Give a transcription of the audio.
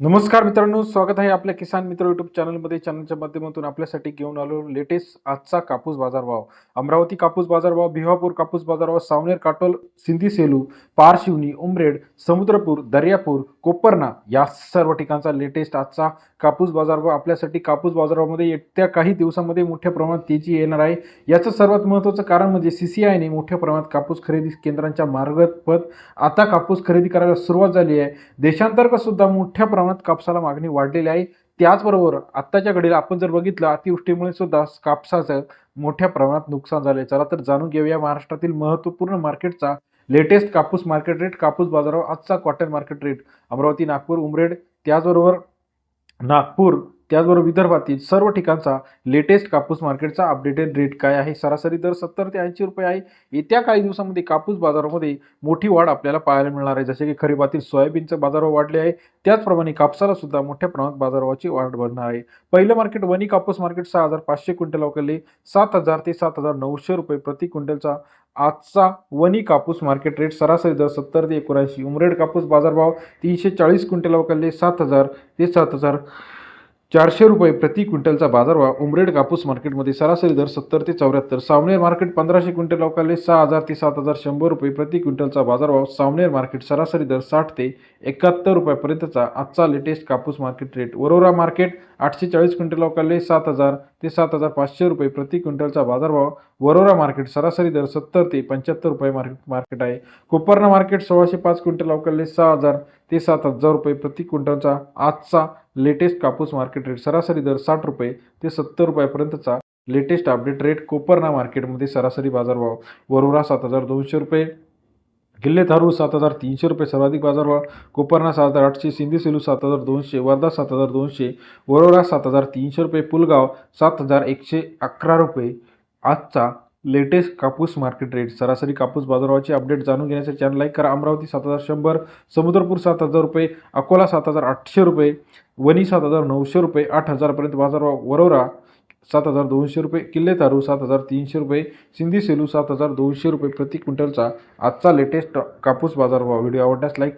नमस्कार मित्रांनो स्वागत आहे आपल्या किसान मित्र युट्यूब चॅनलमध्ये चॅनलच्या माध्यमातून आपल्यासाठी घेऊन आलो लेटेस्ट आजचा कापूस बाजारभाव. अमरावती कापूस बाजारभाव भिवापूर कापूस बाजारभाव सावनेर काटोल सिंधी सेलू पारशिवनी उमरेड समुद्रपूर दर्यापूर कोपरना या सर्व ठिकाणचा लेटेस्ट आजचा कापूस बाजारभाव. आपल्यासाठी कापूस बाजारामध्ये येत्या काही दिवसामध्ये मोठ्या प्रमाणात तेजी येणार आहे. याचं सर्वात महत्त्वाचं कारण म्हणजे सी सी आयने मोठ्या प्रमाणात कापूस खरेदी केंद्रांच्या मार्गपत आता कापूस खरेदी करायला सुरुवात झाली आहे. देशांतर्गत सुद्धा मोठ्या प्रमाणात कापसाला मागणी वाढलेली आहे. त्याचबरोबर आत्ताच्या घडीला आपण जर बघितलं अतिवृष्टीमुळे सुद्धा कापसाचं मोठ्या प्रमाणात नुकसान झाले चला तर जाणून घेऊया महाराष्ट्रातील महत्त्वपूर्ण मार्केटचा लेटेस्ट कापूस मार्केट रेट कापूस बाजारावर आजचा cotton market rate Amravati Nagpur Umred त्याचबरोबर नागपूर त्याचबरोबर विदर्भातील सर्व ठिकाणचा लेटेस्ट कापूस मार्केटचा अपडेटेड रेट काय आहे? सरासरी दर सत्तर ते ऐंशी रुपये आहे. येत्या काही दिवसामध्ये कापूस बाजारामध्ये मोठी वाढ आपल्याला पाहायला मिळणार आहे. जसे की खरीपातील सोयाबीनचं बाजारभाव वाढले आहे. त्याचप्रमाणे कापसाला सुद्धा मोठ्या प्रमाणात बाजारभावाची वाढ बनणार आहे. पहिलं मार्केट वनी कापूस मार्केट सहा हजार पाचशे क्विंटल अवकलले सात हजार ते सात हजार नऊशे रुपये प्रति क्विंटलचा आजचा वनी कापूस मार्केट रेट सरासरी दर सत्तर ते एकोणऐंशी. उमरेड कापूस बाजारभाव तीनशे चाळीस क्विंटल अवकलले सात हजार ते सात हजार चारशे रुपये प्रति क्विंटलचा बाजारभाव उमरेड कापूस मार्केटमध्ये सरासरी दर सत्तर ते चौऱ्याहत्तर सावनेर मार्केट पंधराशे क्विंटल अवकाले सहा हजार ते सात हजार शंभर रुपये प्रति क्विंटलचा बाजारभाव सावनेर मार्केट सरासरी दर साठ ते एकाहत्तर रुपयापर्यंतचा आजचा लेटेस्ट कापूस मार्केट रेट वरोरा मार्केट आठशे चाळीस क्विंटल अवकाले सात हजार ते सात हजार पाचशे रुपये प्रति क्विंटलचा बाजारभाव वरोरा मार्केट सरासरी दर सत्तर ते पंच्याहत्तर रुपये मार्केट मार्केट आहे. कोपरणा मार्केट सोळाशे पाच क्विंटल अवकाले सहा हजार ते सात हजार रुपये प्रति क्विंटलचा आजचा लेटेस्ट कापूस मार्केट रेट सरासरी दर साठ रुपये ते सत्तर रुपयापर्यंतचा लेटेस्ट अपडेट रेट कोपरणा मार्केटमध्ये सरासरी बाजारभाव वरोरा सात हजार दोनशे रुपये गिल्ले धारूर सात हजार तीनशे रुपये सर्वाधिक बाजारभाव कोपरना सात हजार आठशे सिंधी सेलू सात हजार दोनशे वर्धा सात हजार दोनशे वरोरा सात हजार तीनशे रुपये पुलगाव सात हजार एकशे अकरा रुपये आजचा लेटेस्ट कापूस मार्केट रेट सरासरी कापूस बाजारभावाची अपडेट जाणून घेण्यासाठी चॅनल लाईक करा अमरावती सात हजार शंभर समुद्रपूर सात हजार रुपये अकोला सात हजार आठशे रुपये वणी सात हजार नऊशे रुपये आठ हजारपर्यंत बाजारभाव वरोरा सात हजार दोनशे रुपये किल्ले तारू सात हजार तीनशे रुपये सिंधी सेलू सात हजार दोनशे रुपये प्रति क्विंटलचा आजचा लेटेस्ट कापूस बाजारभाव. व्हिडिओ आवडल्यास लाईक